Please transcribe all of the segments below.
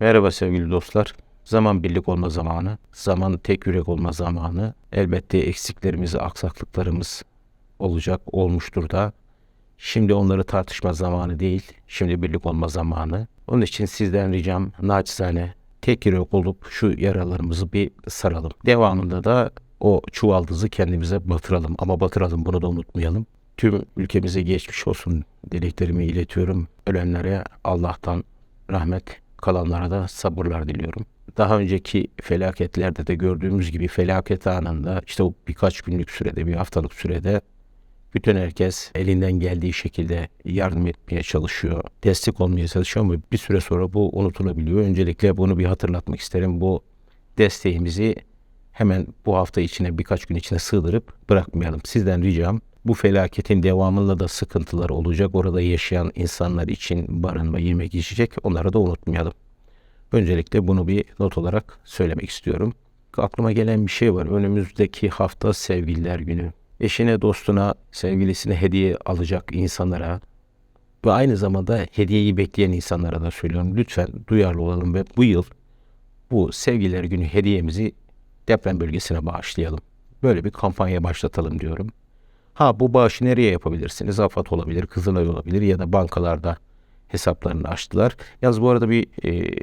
Merhaba sevgili dostlar. Zaman birlik olma zamanı, zaman tek yürek olma zamanı. Elbette eksiklerimiz, aksaklıklarımız olacak, olmuştur da. Şimdi onları tartışma zamanı değil, şimdi birlik olma zamanı. Onun için sizden ricam naçizane tek yürek olup şu yaralarımızı bir saralım. Devamında da o çuvaldızı kendimize batıralım ama batıralım bunu da unutmayalım. Tüm ülkemize geçmiş olsun dileklerimi iletiyorum. Ölenlere Allah'tan rahmet, kalanlara da sabırlar diliyorum. Daha önceki felaketlerde de gördüğümüz gibi felaket anında işte o birkaç günlük sürede, bir haftalık sürede bütün herkes elinden geldiği şekilde yardım etmeye çalışıyor, destek olmaya çalışıyor ama bir süre sonra bu unutulabiliyor. Öncelikle bunu bir hatırlatmak isterim. Bu desteğimizi hemen bu hafta içine birkaç gün içine sığdırıp bırakmayalım. Sizden ricam bu felaketin devamında da sıkıntılar olacak. Orada yaşayan insanlar için barınma, yemek, içecek onları da unutmayalım. Öncelikle bunu bir not olarak söylemek istiyorum. Aklıma gelen bir şey var. Önümüzdeki hafta sevgililer günü. Eşine, dostuna, sevgilisine hediye alacak insanlara ve aynı zamanda hediyeyi bekleyen insanlara da söylüyorum. Lütfen duyarlı olalım ve bu yıl bu sevgililer günü hediyemizi deprem bölgesine bağışlayalım. Böyle bir kampanya başlatalım diyorum. Ha bu bağışı nereye yapabilirsiniz? AFAD olabilir, Kızılay olabilir ya da bankalarda hesaplarını açtılar. Yalnız bu arada bir e,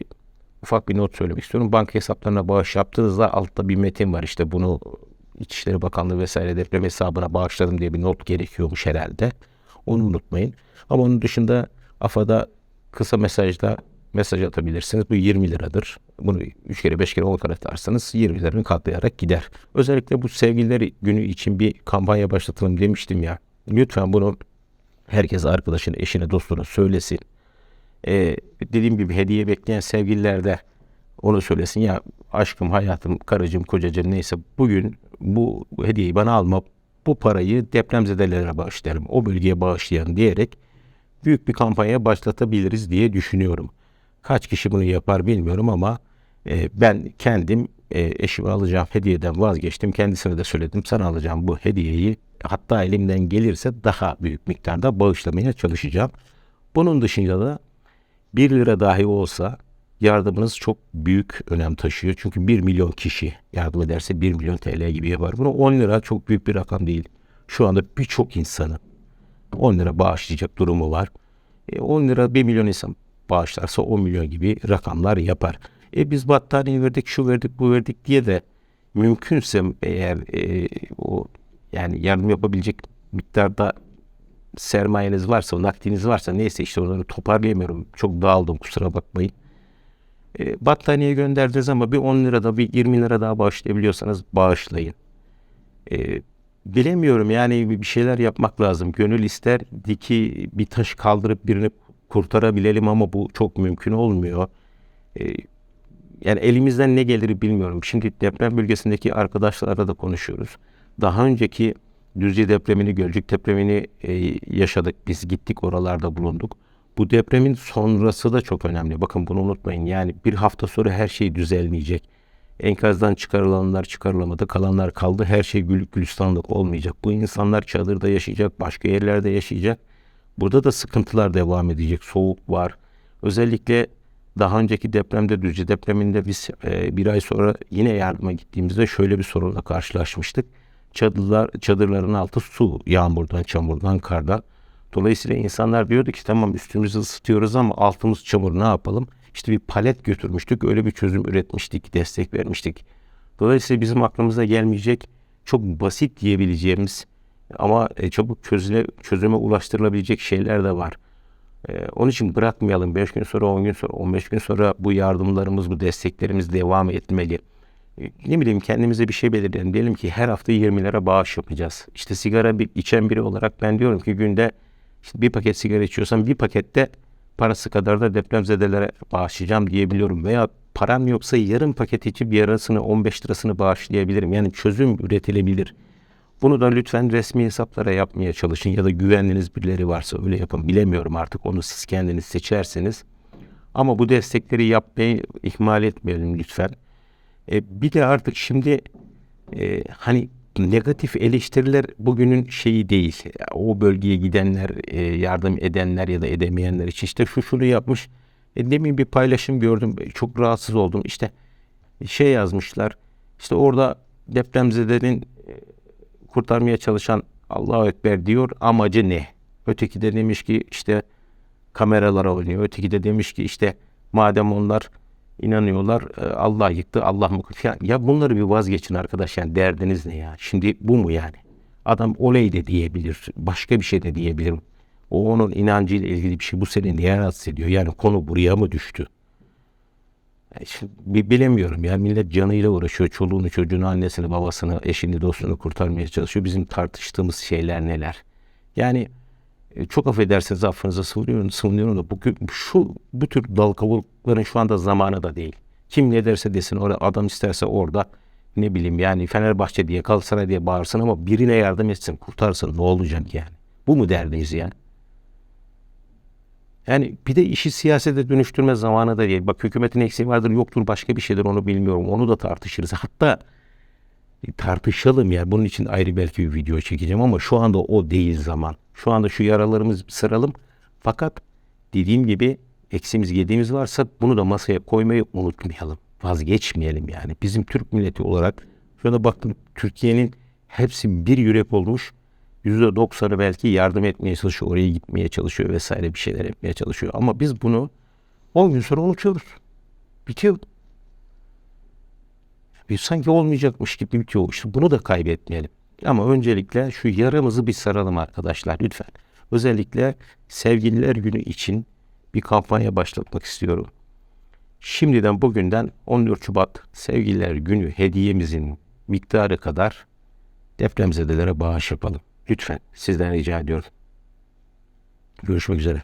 ufak bir not söylemek istiyorum. Banka hesaplarına bağış yaptığınızda altta bir metin var. İşte bunu İçişleri Bakanlığı vesaire deprem hesabına bağışladım diye bir not gerekiyormuş herhalde. Onu unutmayın. Ama onun dışında AFAD'a kısa mesajda mesaj atabilirsiniz. Bu 20 liradır. Bunu 3 kere 5 kere 10 kere atarsanız 20 liranı katlayarak gider. Özellikle bu sevgililer günü için bir kampanya başlatalım demiştim ya. Lütfen bunu herkes arkadaşına, eşine, dostuna söylesin. Ee, dediğim gibi hediye bekleyen sevgililerde onu söylesin. Ya aşkım, hayatım, karıcığım, kocacığım neyse bugün bu hediyeyi bana alma. Bu parayı depremzedelere bağışlayalım. O bölgeye bağışlayalım diyerek büyük bir kampanya başlatabiliriz diye düşünüyorum. Kaç kişi bunu yapar bilmiyorum ama e, ben kendim e, eşime alacağım hediyeden vazgeçtim. Kendisine de söyledim. Sana alacağım bu hediyeyi. Hatta elimden gelirse daha büyük miktarda bağışlamaya çalışacağım. Bunun dışında da 1 lira dahi olsa yardımınız çok büyük önem taşıyor. Çünkü 1 milyon kişi yardım ederse 1 milyon TL gibi yapar. Bunu 10 lira çok büyük bir rakam değil. Şu anda birçok insanın 10 lira bağışlayacak durumu var. E, 10 lira 1 milyon insan bağışlarsa 10 milyon gibi rakamlar yapar. E biz battaniye verdik, şu verdik, bu verdik diye de mümkünse eğer e, o yani yardım yapabilecek miktarda sermayeniz varsa, nakdiniz varsa neyse işte onları toparlayamıyorum. Çok dağıldım kusura bakmayın. E, battaniye gönderdiğiniz ama bir 10 lira da bir 20 lira daha bağışlayabiliyorsanız bağışlayın. E, bilemiyorum yani bir şeyler yapmak lazım. Gönül ister diki bir taş kaldırıp birini kurtarabilelim ama bu çok mümkün olmuyor. E, yani elimizden ne gelir bilmiyorum. Şimdi deprem bölgesindeki arkadaşlarla da konuşuyoruz. Daha önceki Düzce depremini, Gölcük depremini e, yaşadık. Biz gittik oralarda bulunduk. Bu depremin sonrası da çok önemli. Bakın bunu unutmayın. Yani bir hafta sonra her şey düzelmeyecek. Enkazdan çıkarılanlar çıkarılamadı, kalanlar kaldı. Her şey gülük gülistanlık olmayacak. Bu insanlar çadırda yaşayacak, başka yerlerde yaşayacak. Burada da sıkıntılar devam edecek. Soğuk var. Özellikle daha önceki depremde, Düzce depreminde biz e, bir ay sonra yine yardıma gittiğimizde şöyle bir sorunla karşılaşmıştık. Çadırlar, çadırların altı su, yağmurdan, çamurdan, kardan. Dolayısıyla insanlar diyordu ki tamam üstümüzü ısıtıyoruz ama altımız çamur ne yapalım? İşte bir palet götürmüştük, öyle bir çözüm üretmiştik, destek vermiştik. Dolayısıyla bizim aklımıza gelmeyecek çok basit diyebileceğimiz ama e, çabuk çözüle, çözüme ulaştırılabilecek şeyler de var. Ee, onun için bırakmayalım. 5 gün sonra, 10 gün sonra, 15 gün sonra bu yardımlarımız, bu desteklerimiz devam etmeli. Ee, ne bileyim kendimize bir şey belirleyelim. Diyelim ki her hafta 20 lira bağış yapacağız. İşte sigara bir, içen biri olarak ben diyorum ki günde işte bir paket sigara içiyorsam bir pakette parası kadar da depremzedelere bağışlayacağım diyebiliyorum. Veya param yoksa yarım paket içip yarısını 15 lirasını bağışlayabilirim. Yani çözüm üretilebilir. Bunu da lütfen resmi hesaplara yapmaya çalışın ya da güvendiğiniz birileri varsa öyle yapın. Bilemiyorum artık onu siz kendiniz seçersiniz. Ama bu destekleri yapmayı ihmal etmeyelim lütfen. E, bir de artık şimdi e, hani negatif eleştiriler bugünün şeyi değil. O bölgeye gidenler, e, yardım edenler ya da edemeyenler için işte şu şunu yapmış E, demin bir paylaşım gördüm. Çok rahatsız oldum. İşte şey yazmışlar. İşte orada depremzedenin e, kurtarmaya çalışan Allahu Ekber diyor. Amacı ne? Öteki de demiş ki işte kameralara oynuyor. Öteki de demiş ki işte madem onlar inanıyorlar e, Allah yıktı Allah mı ya, ya bunları bir vazgeçin arkadaş yani derdiniz ne ya şimdi bu mu yani adam oley de diyebilir başka bir şey de diyebilir o onun inancıyla ilgili bir şey bu seni niye rahatsız ediyor yani konu buraya mı düştü E bi- bilemiyorum ya millet canıyla uğraşıyor çoluğunu çocuğunu annesini babasını eşini dostunu kurtarmaya çalışıyor bizim tartıştığımız şeyler neler yani e, çok affedersiniz affınıza sığınıyorum, sığınıyorum da bugün şu bu tür dal kavukların şu anda zamanı da değil. Kim ne derse desin orada adam isterse orada ne bileyim yani Fenerbahçe diye Galatasaray diye bağırsın ama birine yardım etsin kurtarsın ne olacak yani. Bu mu derdiniz yani? Yani bir de işi siyasete dönüştürme zamanı da değil. Bak hükümetin eksiği vardır yoktur başka bir şeydir onu bilmiyorum. Onu da tartışırız. Hatta e, tartışalım ya. Bunun için ayrı belki bir video çekeceğim ama şu anda o değil zaman. Şu anda şu yaralarımızı saralım. Fakat dediğim gibi eksimiz yediğimiz varsa bunu da masaya koymayı unutmayalım. Vazgeçmeyelim yani. Bizim Türk milleti olarak şu anda baktım Türkiye'nin hepsi bir yürek olmuş. Yüzde doksanı belki yardım etmeye çalışıyor. Oraya gitmeye çalışıyor vesaire bir şeyler yapmaya çalışıyor. Ama biz bunu 10 gün sonra unutuyoruz. Bitiyor. Bir sanki olmayacakmış gibi bitiyor. İşte bunu da kaybetmeyelim. Ama öncelikle şu yaramızı bir saralım arkadaşlar lütfen. Özellikle sevgililer günü için bir kampanya başlatmak istiyorum. Şimdiden bugünden 14 Şubat sevgililer günü hediyemizin miktarı kadar depremzedelere bağış yapalım. Lütfen sizden rica ediyorum. Görüşmek üzere.